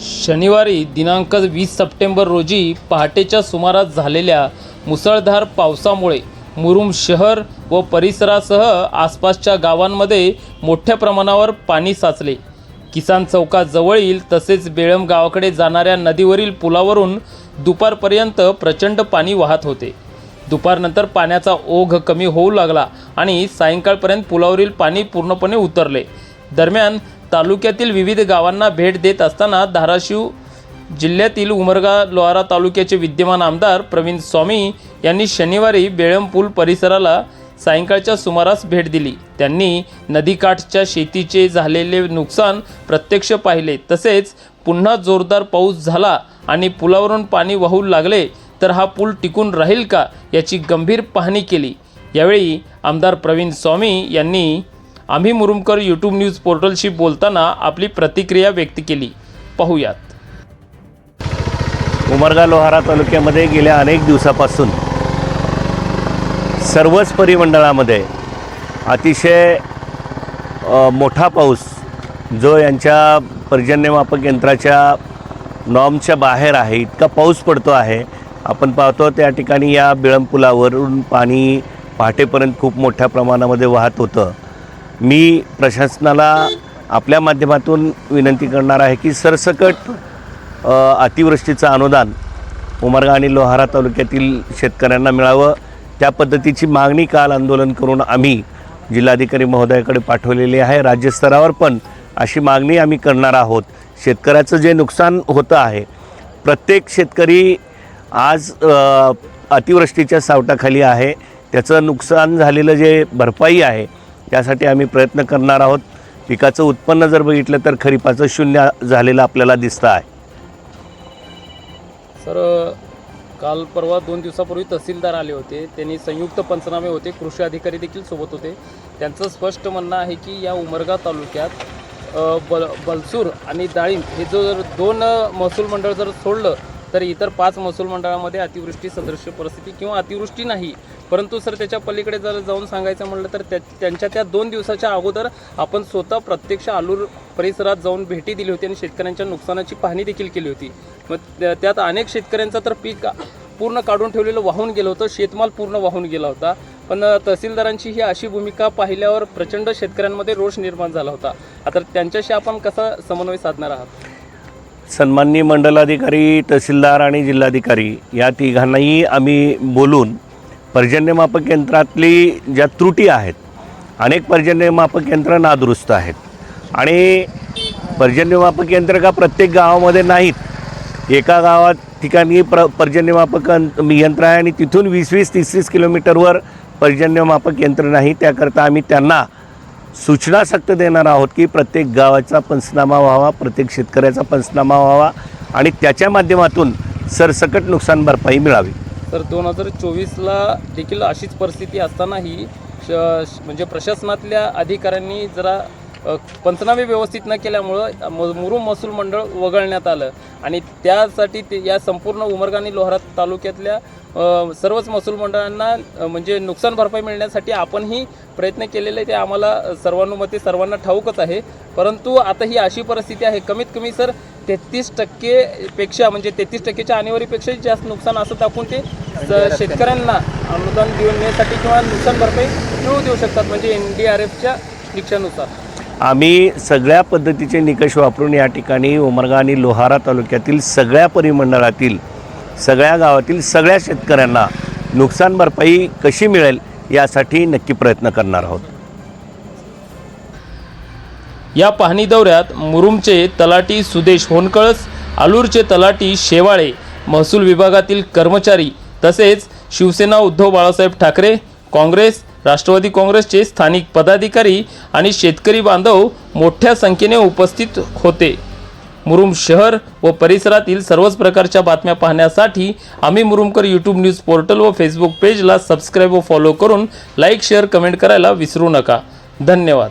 शनिवारी दिनांक वीस सप्टेंबर रोजी पहाटेच्या सुमारास झालेल्या मुसळधार पावसामुळे मुरुम शहर व परिसरासह आसपासच्या गावांमध्ये मोठ्या प्रमाणावर पाणी साचले. किसान चौकाजवळील तसेच बेळम गावाकडे जाणाऱ्या नदीवरील पुलावरून दुपारपर्यंत प्रचंड पाणी वाहत होते. दुपारनंतर पाण्याचा ओघ कमी होऊ लागला आणि सायंकाळपर्यंत पुलावरील पाणी पूर्णपणे उतरले. दरम्यान तालुक्यातील विविध गावांना भेट देत असताना धाराशिव जिल्ह्यातील उमरगा लोहारा तालुक्याचे विद्यमान आमदार प्रवीण स्वामी यांनी शनिवारी बेळंपूल परिसराला सायंकाळच्या सुमारास भेट दिली. त्यांनी नदीकाठच्या शेतीचे झालेले नुकसान प्रत्यक्ष पाहिले. तसेच पुन्हा जोरदार पाऊस झाला आणि पुलावरून पाणी वाहू लागले तर हा पूल टिकून राहील का याची गंभीर पाहणी केली. यावेळी आमदार प्रवीण स्वामी यांनी आम्ही मुरुमकर यूट्यूब न्यूज पोर्टलशी बोलताना आपली प्रतिक्रिया व्यक्त केली. पाहूयात. उमरगा लोहारा तालुक्यामध्ये गेल्या अनेक दिवसापासून सर्वच परिमंडळामध्ये अतिशय मोठा पाऊस जो यांच्या पर्जन्यमापक यंत्राच्या नॉर्मच्या बाहेर आहे इतका पाऊस पडतो आहे. आपण पाहतो त्या ठिकाणी या बिळंपुलावरून पाणी पहाटेपर्यंत खूप मोठ्या प्रमाणामध्ये वाहत होतं. मी प्रशासनाला आपल्या माध्यमातून विनंती करणार आहे की सरसकट अतिवृष्टीचं अनुदान उमरगा आणि लोहारा तालुक्यातील शेतकऱ्यांना मिळावं. त्या पद्धतीची मागणी काल आंदोलन करून आम्ही जिल्हाधिकारी महोदयाकडे पाठवलेली आहे. राज्यस्तरावर पण अशी मागणी आम्ही करणार आहोत. शेतकऱ्याचं जे नुकसान होतं आहे प्रत्येक शेतकरी आज अतिवृष्टीच्या सावटाखाली आहे. त्याचं नुकसान झालेलं जे भरपाई आहे त्यासाठी आम्ही प्रयत्न करणार आहोत. पिकाचं उत्पन्न जर बघितलं तर खरीपाचं शून्य झालेलं आपल्याला दिसतं आहे. सर काल परवा दोन दिवसापूर्वी तहसीलदार आले होते. त्यांनी संयुक्त पंचनामे होते. कृषी अधिकारी देखील सोबत होते. त्यांचं स्पष्ट म्हणणं आहे की या उमरगा तालुक्यात बल बलसूर आणि डाळिंब हे जो जर दोन महसूल मंडळ जर सोडलं तर इतर पाच महसूल मंडळामध्ये अतिवृष्टी सदृश्य परिस्थिती किंवा अतिवृष्टी नाही. परंतु सर त्याच्या पलीकडे जर जाऊन सांगायचं म्हणलं तर त्या त्यांच्या त्या दोन दिवसाच्या अगोदर आपण स्वतः प्रत्यक्ष आलूर परिसरात जाऊन भेटी दिली होती आणि शेतकऱ्यांच्या नुकसानाची पाहणी देखील केली होती. मग त्यात अनेक शेतकऱ्यांचं तर पीक पूर्ण काढून ठेवलेलं वाहून गेलं होतं शेतमाल पूर्ण वाहून गेला होता. पण तहसीलदारांची ही अशी भूमिका पाहिल्यावर प्रचंड शेतकऱ्यांमध्ये रोष निर्माण झाला होता. आता त्यांच्याशी आपण कसा समन्वय साधणार आहात? सन्माननीय मंडलाधिकारी तहसीलदार आणि जिल्हाधिकारी या तिघांनाही आम्ही बोलून पर्जन्यमापक यंत्रातली ज्या त्रुटी आहेत अनेक पर्जन्यमापक यंत्र नादुरुस्त आहेत. आणि पर्जन्यमापक यंत्र का प्रत्येक गावामध्ये नाहीत एका गावात ठिकाणी प्र पर्जन्यमापक यंत्र आहे आणि तिथून वीस वीस तीस तीस किलोमीटरवर पर्जन्यमापक यंत्र नाही त्याकरता आम्ही त्यांना सूचना सक्त देणार आहोत की प्रत्येक गावाचा पंचनामा व्हावा प्रत्येक शेतकऱ्याचा पंचनामा व्हावा आणि त्याच्या माध्यमातून सरसकट नुकसान भरपाई मिळावी. तर दोन हजार चोवीसला देखील अशीच परिस्थिती असतानाही श म्हणजे प्रशासनातल्या अधिकाऱ्यांनी जरा पंचनामे व्यवस्थित न केल्यामुळं म मुरुम महसूल मंडळ वगळण्यात आलं. आणि त्यासाठी ते या संपूर्ण उमरगा आणि लोहारा तालुक्यातल्या सर्वच महसूल मंडळांना म्हणजे नुकसान भरपाई मिळण्यासाठी आपणही प्रयत्न केलेले ते आम्हाला सर्वानुमते सर्वांना ठाऊकच आहे. परंतु आता ही अशी परिस्थिती आहे कमीत कमी सर तेहतीस टक्केपेक्षा म्हणजे तेहतीस टक्केच्या आणेवारीपेक्षा जास्त नुकसान असं दाखवून ते स- शेतकऱ्यांना अनुदान देण्यासाठी किंवा नुकसान भरपाई मिळवू देऊ शकतात म्हणजे एन डी आर एफच्या निकषानुसार. आम्ही सगळ्या पद्धतीचे निकष वापरून या ठिकाणी उमरगा आणि लोहारा तालुक्यातील सगळ्या परिमंडळातील सगळ्या गावातील सगळ्या शेतकऱ्यांना नुकसान भरपाई कशी मिळेल यासाठी नक्की प्रयत्न करणार आहोत. या पाहणी दौऱ्यात मुरुमचे तलाटी सुदेश होनकळस आलूरचे तलाटी शेवाळे महसूल विभागातील कर्मचारी तसेच शिवसेना उद्धव बाळासाहेब ठाकरे काँग्रेस राष्ट्रवादी काँग्रेसचे स्थानिक पदाधिकारी आणि शेतकरी बांधव मोठ्या संख्येने उपस्थित होते. मुरुम शहर व परिसरातील सर्वच प्रकारच्या बातम्या पाहण्यासाठी आम्ही मुरुमकर यूट्यूब न्यूज पोर्टल व फेसबुक पेजला सबस्क्राईब व फॉलो करून लाईक शेअर कमेंट करायला विसरू नका. धन्यवाद.